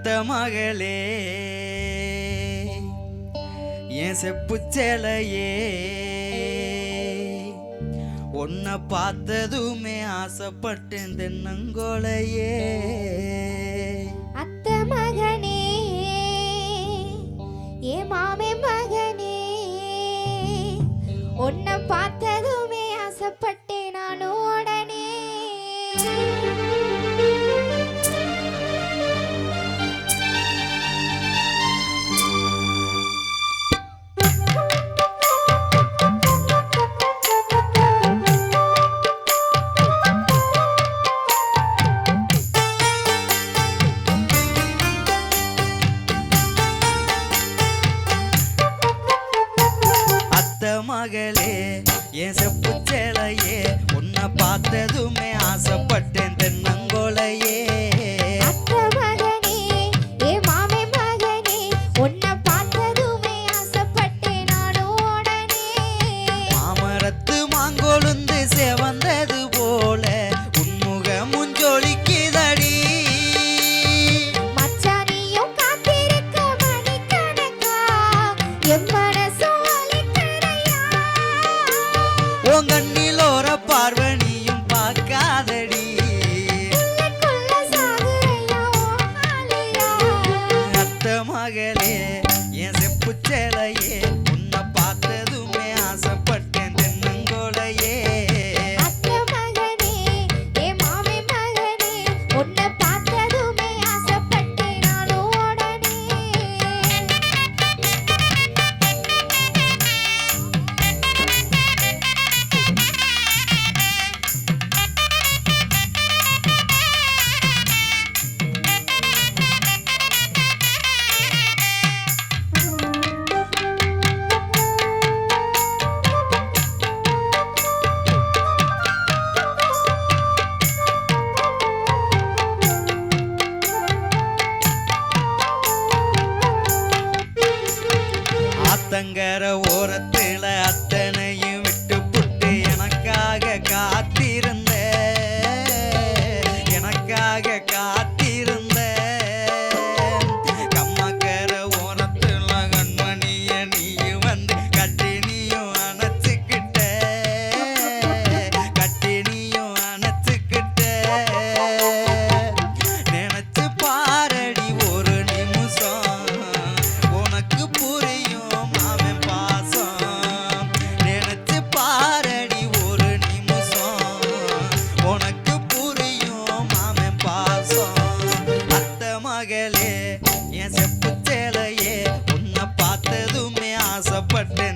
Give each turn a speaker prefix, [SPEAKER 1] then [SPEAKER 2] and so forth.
[SPEAKER 1] பெத்த மகளே. என் செப்புச்சலையே. உன்னை பார்த்ததுமே ஆசைப்பட்டேன் தென்னங்கோலையே
[SPEAKER 2] அத்த மகனே ஏ மாமே மகனே. உன்னை பார்த்ததுமே ஆசைப்பட்டேன் நானும் உடனே. எம்மா
[SPEAKER 1] கர perfect.